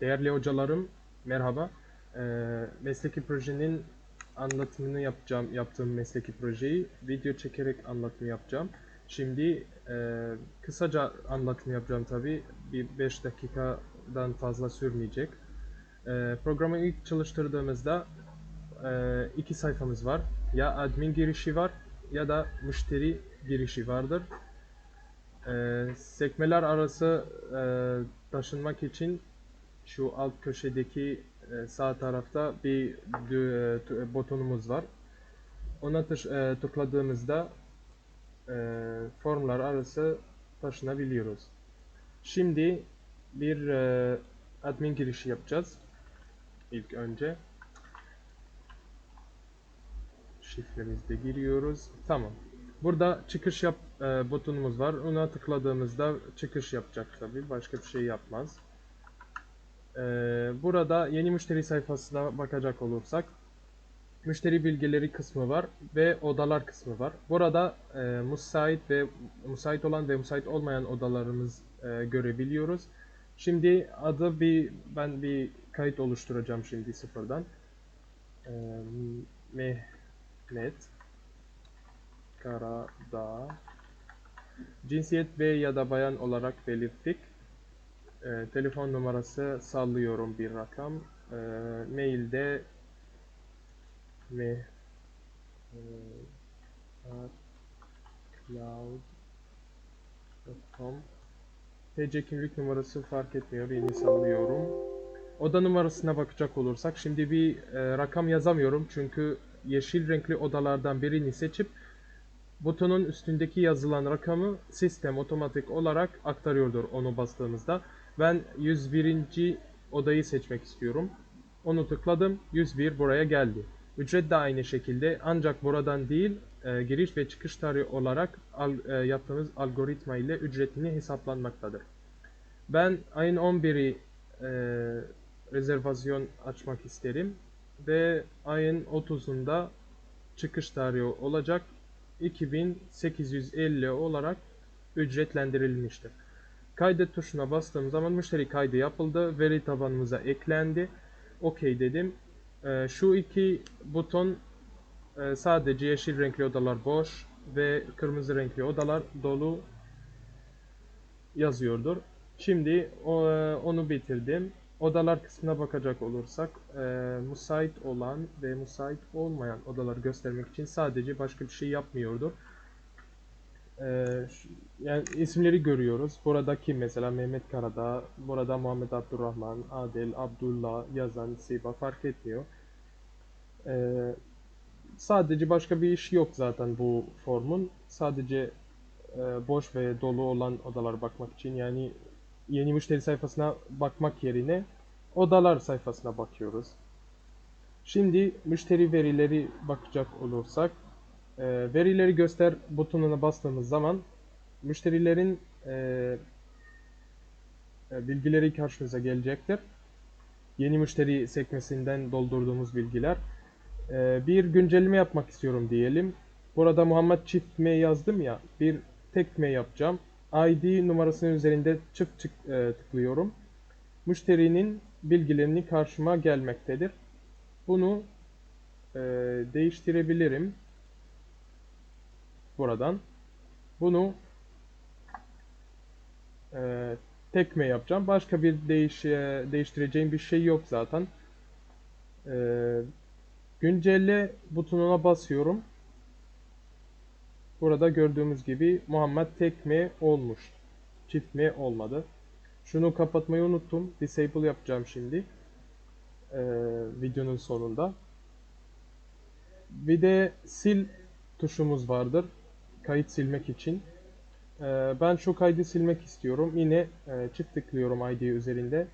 Değerli hocalarım, merhaba. Ee, mesleki projenin anlatımını yapacağım, yaptığım mesleki projeyi video çekerek anlatım yapacağım. Şimdi e, kısaca anlatım yapacağım tabi. Bir 5 dakikadan fazla sürmeyecek. Ee, programı ilk çalıştırdığımızda e, iki sayfamız var. Ya admin girişi var ya da müşteri girişi vardır. Ee, sekmeler arası e, taşınmak için şu alt köşedeki e, sağ tarafta bir e, tü- butonumuz var. Ona e, tıkladığımızda e, formlar arası taşınabiliyoruz. Şimdi bir e, admin girişi yapacağız. İlk önce şifremizde giriyoruz. Tamam. Burada çıkış yap e, butonumuz var. Ona tıkladığımızda çıkış yapacak tabii. Başka bir şey yapmaz. E, burada yeni müşteri sayfasına bakacak olursak müşteri bilgileri kısmı var ve odalar kısmı var. Burada e, müsait ve müsait olan ve müsait olmayan odalarımız e, görebiliyoruz. Şimdi adı bir ben bir kayıt oluşturacağım şimdi sıfırdan. E, Mehmet Karadağ Cinsiyet bey ya da bayan olarak belirttik. E, telefon numarası sallıyorum bir rakam. E, mailde me e, cloud.com TC kimlik numarası fark etmiyor. Yeni sallıyorum. Oda numarasına bakacak olursak şimdi bir e, rakam yazamıyorum çünkü yeşil renkli odalardan birini seçip butonun üstündeki yazılan rakamı sistem otomatik olarak aktarıyordur onu bastığımızda. Ben 101. odayı seçmek istiyorum. Onu tıkladım. 101 buraya geldi. Ücret de aynı şekilde ancak buradan değil e, giriş ve çıkış tarihi olarak al- e, yaptığımız algoritma ile ücretini hesaplanmaktadır. Ben ayın 11'i e, rezervasyon açmak isterim ve ayın 30'unda çıkış tarihi olacak 2850 olarak ücretlendirilmiştir. Kaydet tuşuna bastığım zaman müşteri kaydı yapıldı, veri tabanımıza eklendi. OK dedim. Ee, şu iki buton e, sadece yeşil renkli odalar boş ve kırmızı renkli odalar dolu yazıyordur. Şimdi e, onu bitirdim. Odalar kısmına bakacak olursak e, müsait olan ve müsait olmayan odaları göstermek için sadece başka bir şey yapmıyordur. E, şu- yani isimleri görüyoruz. Buradaki mesela Mehmet Karadağ, burada Muhammed Abdurrahman, Adel, Abdullah yazan Siba fark etmiyor. E, sadece başka bir iş yok zaten bu formun. Sadece e, boş ve dolu olan odalara bakmak için yani yeni müşteri sayfasına bakmak yerine odalar sayfasına bakıyoruz. Şimdi müşteri verileri bakacak olursak e, verileri göster butonuna bastığımız zaman müşterilerin e, e, bilgileri karşımıza gelecektir. Yeni müşteri sekmesinden doldurduğumuz bilgiler. E, bir güncelleme yapmak istiyorum diyelim. Burada Muhammed çift M yazdım ya. Bir tek M yapacağım. ID numarasının üzerinde çık çık e, tıklıyorum. Müşterinin bilgilerini karşıma gelmektedir. Bunu e, değiştirebilirim. Buradan. Bunu e, tekme yapacağım. Başka bir değiş değiştireceğim bir şey yok zaten. E, güncelle butonuna basıyorum. Burada gördüğümüz gibi Muhammed tekme olmuş. Çift mi olmadı. Şunu kapatmayı unuttum. Disable yapacağım şimdi. Ee, videonun sonunda. Bir de sil tuşumuz vardır. Kayıt silmek için. Ee, ben şu kaydı silmek istiyorum. Yine e, çift tıklıyorum ID üzerinde.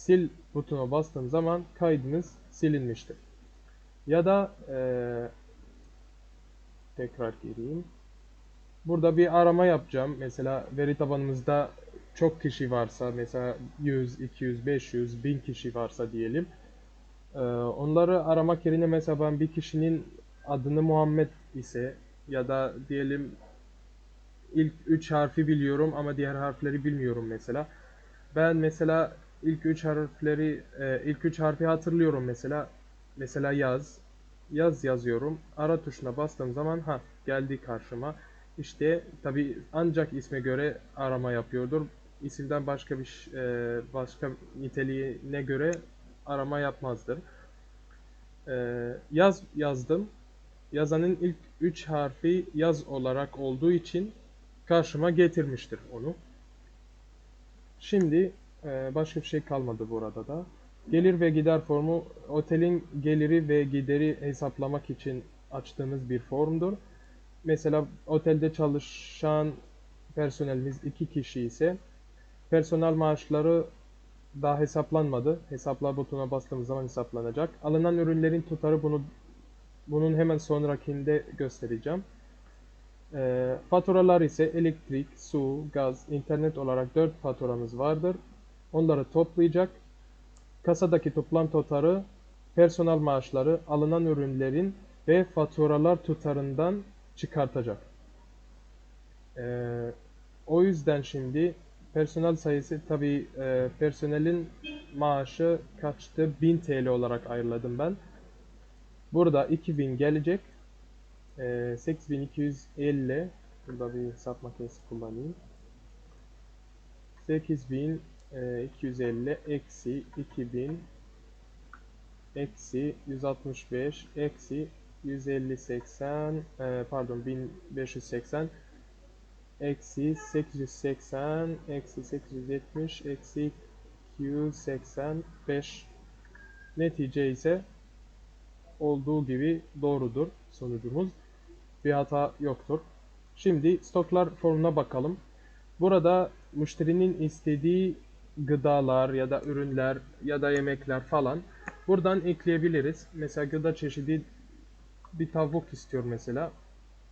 Sil butonuna bastığım zaman kaydınız silinmiştir. Ya da e, tekrar gireyim. Burada bir arama yapacağım. Mesela veri tabanımızda çok kişi varsa mesela 100, 200, 500, 1000 kişi varsa diyelim. Ee, onları aramak yerine mesela ben bir kişinin adını Muhammed ise ya da diyelim ilk 3 harfi biliyorum ama diğer harfleri bilmiyorum mesela. Ben mesela ilk üç harfleri e, ilk üç harfi hatırlıyorum mesela. Mesela yaz. Yaz yazıyorum. Ara tuşuna bastığım zaman ha geldi karşıma. İşte tabi ancak isme göre arama yapıyordur. İsimden başka bir e, başka niteliğine göre arama yapmazdır. E, yaz yazdım. Yazanın ilk 3 harfi yaz olarak olduğu için karşıma getirmiştir onu. Şimdi e, başka bir şey kalmadı burada da. Gelir ve gider formu otelin geliri ve gideri hesaplamak için açtığımız bir formdur. Mesela otelde çalışan personelimiz iki kişi ise personel maaşları daha hesaplanmadı. Hesapla butonuna bastığımız zaman hesaplanacak. Alınan ürünlerin tutarı bunu bunun hemen sonrakinde göstereceğim. Ee, faturalar ise elektrik, su, gaz, internet olarak 4 faturamız vardır. Onları toplayacak. Kasadaki toplam tutarı, personel maaşları, alınan ürünlerin ve faturalar tutarından çıkartacak. Ee, o yüzden şimdi personel sayısı tabii e, personelin maaşı kaçtı? 1000 TL olarak ayarladım ben. Burada 2000 gelecek. Ee, 8250 burada bir hesap makinesi kullanayım. 8250 eksi 2000 eksi 165 eksi 150 80 e, pardon 1580 eksi 880 eksi 870 eksi 285 netice ise olduğu gibi doğrudur sonucumuz. Bir hata yoktur. Şimdi stoklar formuna bakalım. Burada müşterinin istediği gıdalar ya da ürünler ya da yemekler falan buradan ekleyebiliriz. Mesela gıda çeşidi bir tavuk istiyor mesela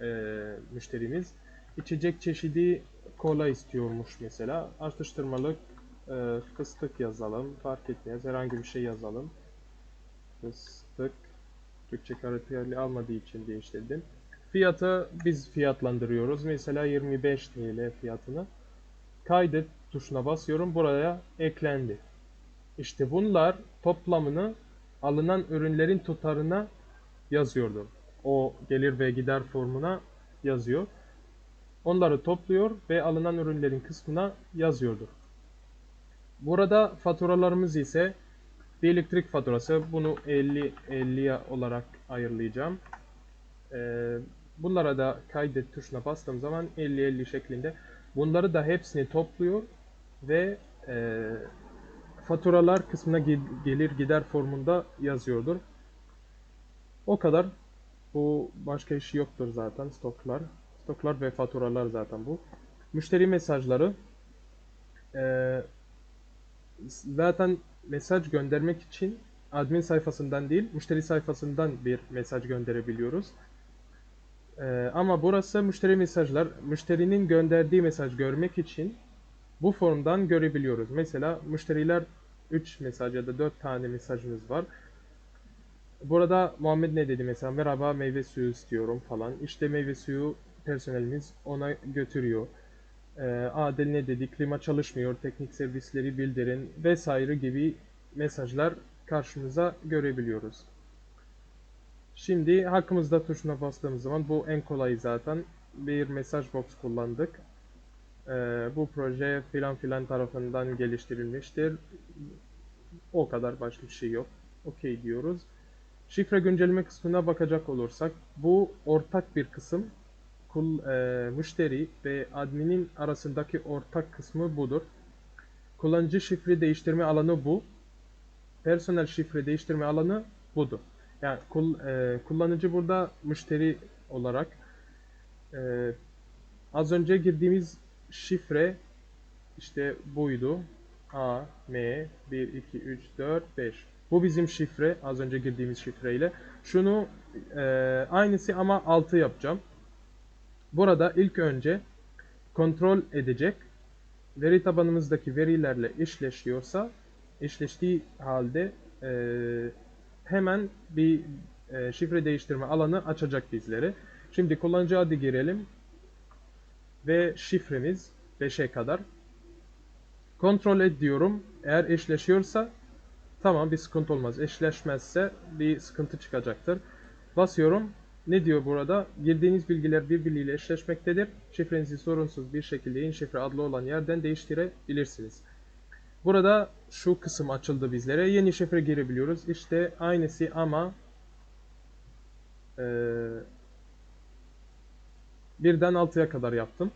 eee, müşterimiz. İçecek çeşidi kola istiyormuş mesela. Atıştırmalık eee, fıstık yazalım. Fark etmez. Herhangi bir şey yazalım. Fıstık. Türkçe karakteri almadığı için değiştirdim. Fiyatı biz fiyatlandırıyoruz. Mesela 25 TL fiyatını. Kaydet tuşuna basıyorum. Buraya eklendi. İşte bunlar toplamını alınan ürünlerin tutarına yazıyordu. O gelir ve gider formuna yazıyor. Onları topluyor ve alınan ürünlerin kısmına yazıyordu. Burada faturalarımız ise bir elektrik faturası. Bunu 50 50 olarak ayarlayacağım. Ee, bunlara da kaydet tuşuna bastığım zaman 50-50 şeklinde bunları da hepsini topluyor ve e, faturalar kısmına gel- gelir gider formunda yazıyordur. O kadar. Bu başka işi yoktur zaten stoklar. Stoklar ve faturalar zaten bu. Müşteri mesajları. Ee, zaten mesaj göndermek için admin sayfasından değil, müşteri sayfasından bir mesaj gönderebiliyoruz. Ee, ama burası müşteri mesajlar. Müşterinin gönderdiği mesaj görmek için bu formdan görebiliyoruz. Mesela müşteriler 3 mesaj ya da 4 tane mesajımız var. Burada Muhammed ne dedi mesela merhaba meyve suyu istiyorum falan. İşte meyve suyu personelimiz ona götürüyor. Ee, Adil ne dedi klima çalışmıyor teknik servisleri bildirin vesaire gibi mesajlar karşımıza görebiliyoruz. Şimdi hakkımızda tuşuna bastığımız zaman bu en kolayı zaten bir mesaj box kullandık. Ee, bu proje filan filan tarafından geliştirilmiştir. O kadar başka bir şey yok. Okey diyoruz. Şifre güncelleme kısmına bakacak olursak bu ortak bir kısım. Kul, e, müşteri ve adminin arasındaki ortak kısmı budur. Kullanıcı şifre değiştirme alanı bu. Personel şifre değiştirme alanı budur. Yani kul, e, kullanıcı burada müşteri olarak e, az önce girdiğimiz şifre işte buydu. A, M, 1, 2, 3, 4, 5. Bu bizim şifre. Az önce girdiğimiz şifreyle. Şunu e, aynısı ama 6 yapacağım. Burada ilk önce kontrol edecek. Veri tabanımızdaki verilerle eşleşiyorsa eşleştiği halde e, hemen bir e, şifre değiştirme alanı açacak bizlere. Şimdi kullanıcı adı girelim ve şifremiz 5'e kadar. Kontrol et diyorum. Eğer eşleşiyorsa tamam bir sıkıntı olmaz. Eşleşmezse bir sıkıntı çıkacaktır. Basıyorum. Ne diyor burada? Girdiğiniz bilgiler birbiriyle eşleşmektedir. Şifrenizi sorunsuz bir şekilde yeni şifre adlı olan yerden değiştirebilirsiniz. Burada şu kısım açıldı bizlere. Yeni şifre girebiliyoruz. İşte aynısı ama eee birden 6'ya kadar yaptım.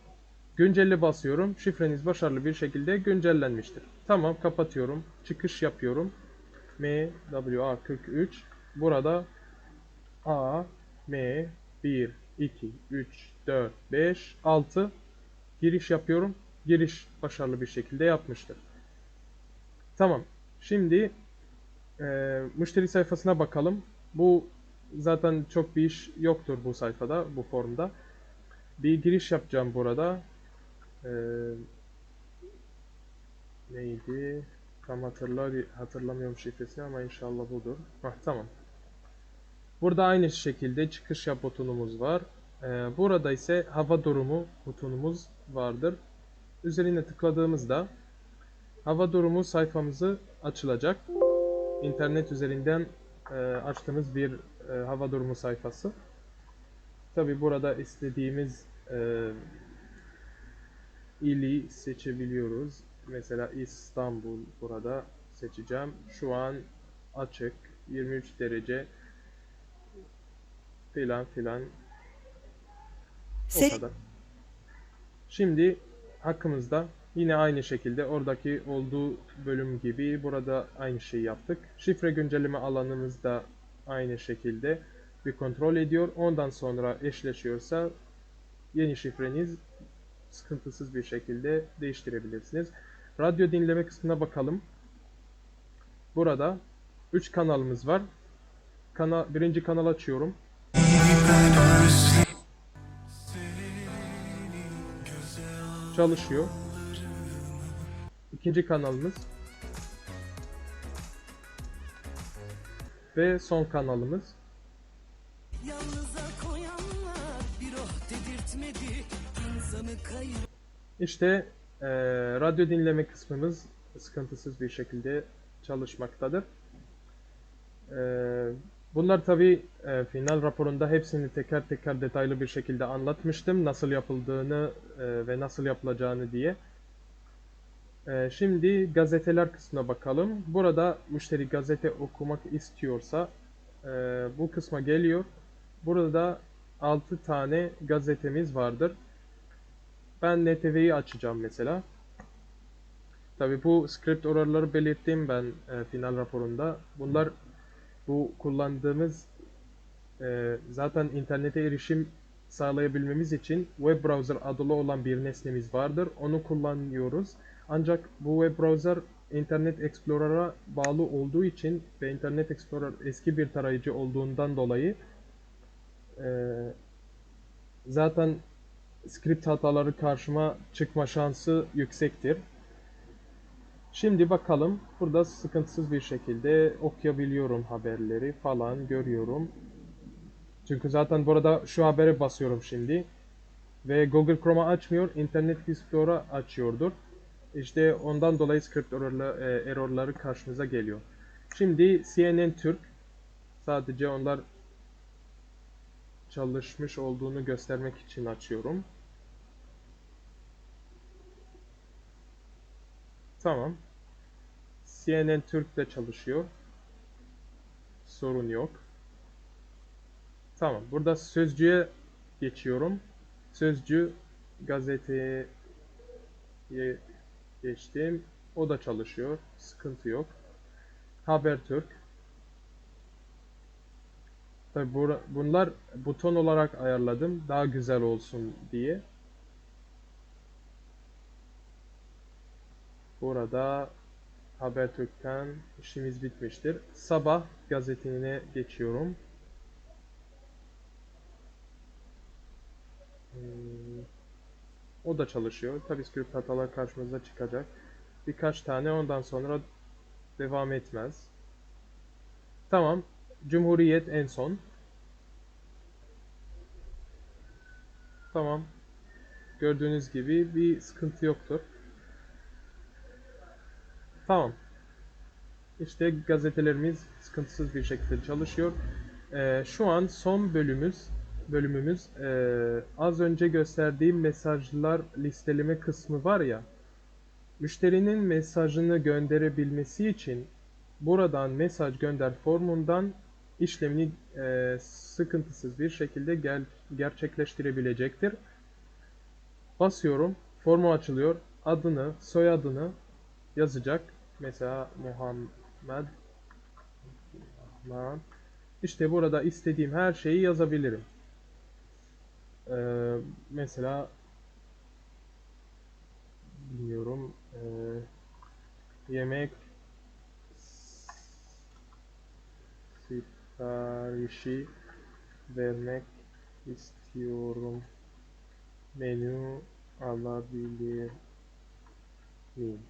Güncelle basıyorum. Şifreniz başarılı bir şekilde güncellenmiştir. Tamam kapatıyorum. Çıkış yapıyorum. MWA43 burada A M 1 2 3 4 5 6 giriş yapıyorum. Giriş başarılı bir şekilde yapmıştır. Tamam. Şimdi e, müşteri sayfasına bakalım. Bu zaten çok bir iş yoktur bu sayfada, bu formda. Bir giriş yapacağım burada. Ee, neydi? Tam hatırlar, hatırlamıyorum şifresini ama inşallah budur. Hah, tamam. Burada aynı şekilde çıkış yap butonumuz var. Ee, burada ise hava durumu butonumuz vardır. Üzerine tıkladığımızda hava durumu sayfamızı açılacak. İnternet üzerinden e, açtığımız bir e, hava durumu sayfası. Tabi burada istediğimiz e, ili seçebiliyoruz. Mesela İstanbul burada seçeceğim. Şu an açık 23 derece filan filan o Se- kadar. Şimdi hakkımızda yine aynı şekilde oradaki olduğu bölüm gibi burada aynı şeyi yaptık. Şifre güncelleme alanımız da aynı şekilde bir kontrol ediyor. Ondan sonra eşleşiyorsa yeni şifreniz sıkıntısız bir şekilde değiştirebilirsiniz. Radyo dinleme kısmına bakalım. Burada 3 kanalımız var. Kana birinci kanal açıyorum. Çalışıyor. İkinci kanalımız. Ve son kanalımız. İşte eee, radyo dinleme kısmımız sıkıntısız bir şekilde çalışmaktadır. Eee, bunlar tabi final raporunda hepsini teker teker detaylı bir şekilde anlatmıştım. Nasıl yapıldığını eee, ve nasıl yapılacağını diye. Eee, şimdi gazeteler kısmına bakalım. Burada müşteri gazete okumak istiyorsa eee, bu kısma geliyor. Burada 6 tane gazetemiz vardır. Ben NTV'yi açacağım mesela. Tabi bu script oraları belirttim ben e, final raporunda. Bunlar bu kullandığımız e, zaten internete erişim sağlayabilmemiz için web browser adlı olan bir nesnemiz vardır. Onu kullanıyoruz. Ancak bu web browser Internet Explorer'a bağlı olduğu için ve Internet Explorer eski bir tarayıcı olduğundan dolayı e, zaten script hataları karşıma çıkma şansı yüksektir. Şimdi bakalım. Burada sıkıntısız bir şekilde okuyabiliyorum haberleri falan görüyorum. Çünkü zaten burada şu habere basıyorum şimdi. Ve Google Chrome'a açmıyor. Internet Explorer'a açıyordur. İşte ondan dolayı script e, errorları karşımıza geliyor. Şimdi CNN Türk sadece onlar çalışmış olduğunu göstermek için açıyorum. Tamam. CNN Türk de çalışıyor. Sorun yok. Tamam. Burada Sözcü'ye geçiyorum. Sözcü gazeteye geçtim. O da çalışıyor. Sıkıntı yok. Habertürk. Tabi bunlar buton olarak ayarladım. Daha güzel olsun diye. Burada Habertürk'ten işimiz bitmiştir. Sabah gazetine geçiyorum. Hmm, O da çalışıyor. Tabi script hatalar karşımıza çıkacak. Birkaç tane ondan sonra devam etmez. Tamam. Cumhuriyet en son. Tamam. Gördüğünüz gibi bir sıkıntı yoktur. Tamam. İşte gazetelerimiz sıkıntısız bir şekilde çalışıyor. Ee, şu an son bölümümüz bölümümüz ee, az önce gösterdiğim mesajlar listeleme kısmı var ya. Müşterinin mesajını gönderebilmesi için buradan mesaj gönder formundan işlemini ee, sıkıntısız bir şekilde gel gerçekleştirebilecektir. Basıyorum. Formu açılıyor. Adını, soyadını yazacak. Mesela Muhammed Rahman. İşte burada istediğim her şeyi yazabilirim. Ee, mesela bilmiyorum ee, yemek siparişi vermek istiyorum. Menü alabilir miyim?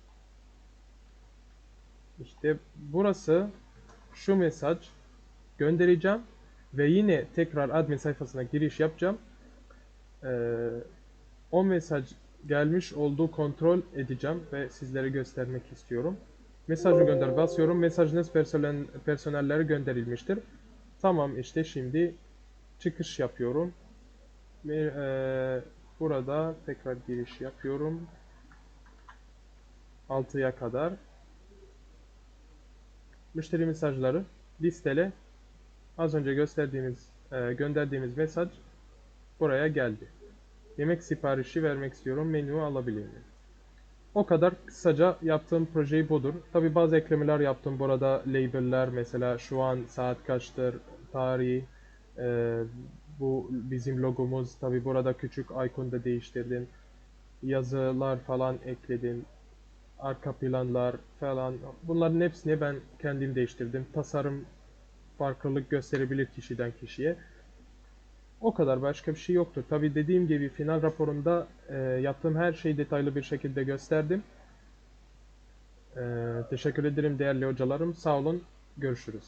İşte burası şu mesaj göndereceğim ve yine tekrar admin sayfasına giriş yapacağım. Ee, o mesaj gelmiş olduğu kontrol edeceğim ve sizlere göstermek istiyorum. Mesajı gönder basıyorum. Mesajınız personel, personellere gönderilmiştir. Tamam işte şimdi çıkış yapıyorum. Ve, eee, burada tekrar giriş yapıyorum. 6'ya kadar. Müşteri mesajları listele. Az önce gösterdiğimiz, eee, gönderdiğimiz mesaj buraya geldi. Yemek siparişi vermek istiyorum. Menü alabilir miyim? O kadar kısaca yaptığım projeyi budur. Tabi bazı eklemeler yaptım. Burada label'ler mesela şu an saat kaçtır, tarihi, eee, bu bizim logomuz. Tabi burada küçük icon da değiştirdim. Yazılar falan ekledim. Arka planlar falan. Bunların hepsini ben kendim değiştirdim. Tasarım farklılık gösterebilir kişiden kişiye. O kadar başka bir şey yoktur. Tabi dediğim gibi final raporunda e, yaptığım her şeyi detaylı bir şekilde gösterdim. E, teşekkür ederim değerli hocalarım. Sağ olun. Görüşürüz.